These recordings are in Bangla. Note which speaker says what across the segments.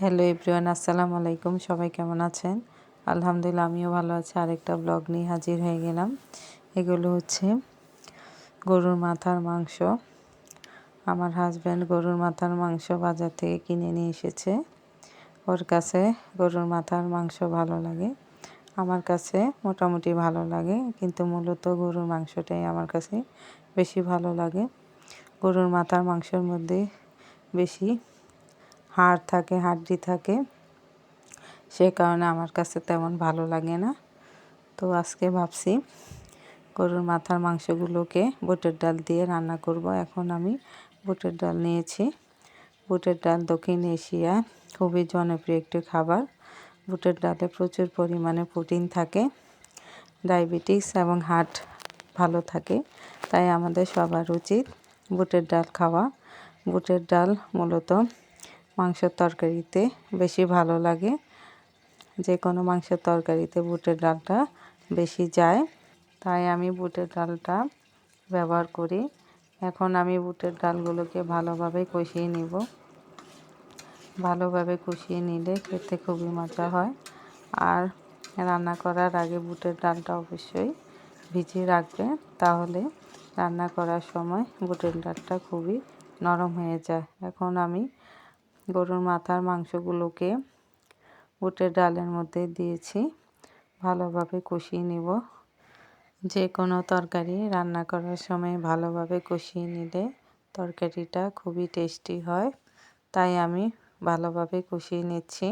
Speaker 1: হ্যালো এভরিওয়ান, আসসালামু আলাইকুম। সবাই কেমন আছেন? আলহামদুলিল্লাহ, আমিও ভালো আছি। আরেকটা ব্লগ নিয়ে হাজির হয়ে গেলাম। এগুলো হচ্ছে গরুর মাথার মাংস। আমার হাজব্যান্ড গরুর মাথার মাংস বাজার থেকে কিনে নিয়ে এসেছে। ওর কাছে গরুর মাথার মাংস ভালো লাগে। আমার কাছে মোটামুটি ভালো লাগে, কিন্তু মূলত গরুর মাংসটাই আমার কাছে বেশি ভালো লাগে। গরুর মাথার মাংসের মধ্যে বেশি হাড় থাকে, হাড্ডি থাকে, সে কারণে আমার কাছে তেমন ভালো লাগে না। তো আজকে ভাবছি গরুর মাথার মাংসগুলোকে বুটের ডাল দিয়ে রান্না করব। এখন আমি বুটের ডাল নিয়েছি। বুটের ডাল দক্ষিণ এশিয়া খুবই জনপ্রিয় একটি খাবার। বুটের ডালে প্রচুর পরিমাণে প্রোটিন থাকে, ডায়াবেটিস এবং হার্ট ভালো থাকে, তাই আমাদের সবার উচিত বুটের ডাল খাওয়া। বুটের ডাল মূলত মাংসের তরকারিতে বেশি ভালো লাগে। যে কোনো মাংসের তরকারিতে বুটের ডালটা বেশি যায়। তাই আমি বুটের ডালটা ব্যবহার করি। এখন আমি বুটের ডালগুলোকে ভালোভাবে কষিয়ে নিব। ভালোভাবে কষিয়ে নিলে খেতে খুবই মজা হয়। আর রান্না করার আগে বুটের ডালটা অবশ্যই ভিজিয়ে রাখবে। তাহলে রান্না করার সময় বুটের ডালটা খুবই নরম হয়ে যায়। এখন আমি গরুর মাথার মাংসগুলোকে বুটের ডালের মধ্যে দিয়েছি। ভালোভাবে কষিয়ে নিব। যে কোনো তরকারি রান্না করার সময় ভালোভাবে কষিয়ে নিলে তরকারিটা খুবই টেস্টি হয়। তাই আমি ভালোভাবে কষিয়ে নিচ্ছি।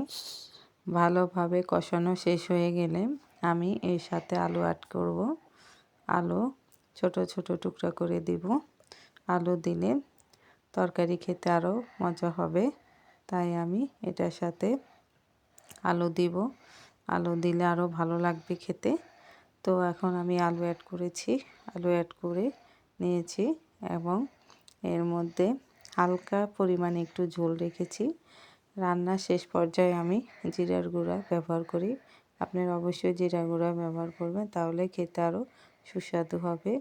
Speaker 1: ভালোভাবে কষানো শেষ হয়ে গেলে আমি এর সাথে আলু অ্যাড করব। আলু ছোট ছোট টুকরা করে দিব। আলু দিলে তরকারি খেতে আরও মজা হবে। তাই আমি এটার সাথে আলু দিব। আলু দিলে আরও ভালো লাগবে খেতে। তো এখন আমি আলু অ্যাড করেছি। আলু অ্যাড করে নিয়েছি এবং এর মধ্যে হালকা পরিমাণে একটু ঝোল রেখেছি। রান্নার শেষ পর্যায়ে আমি জিরার গুঁড়া ব্যবহার করি। আপনারা অবশ্যই জিরা গুঁড়া ব্যবহার করবেন, তাহলে খেতে আরও সুস্বাদু হবে।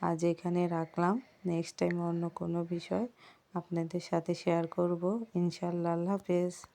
Speaker 1: আজ এখানে রাখলাম। নেক্সট টাইম অন্য কোনো বিষয় আপনাদের সাথে শেয়ার করব। ইনশাল্লাহ আল্লাহ হাফেজ।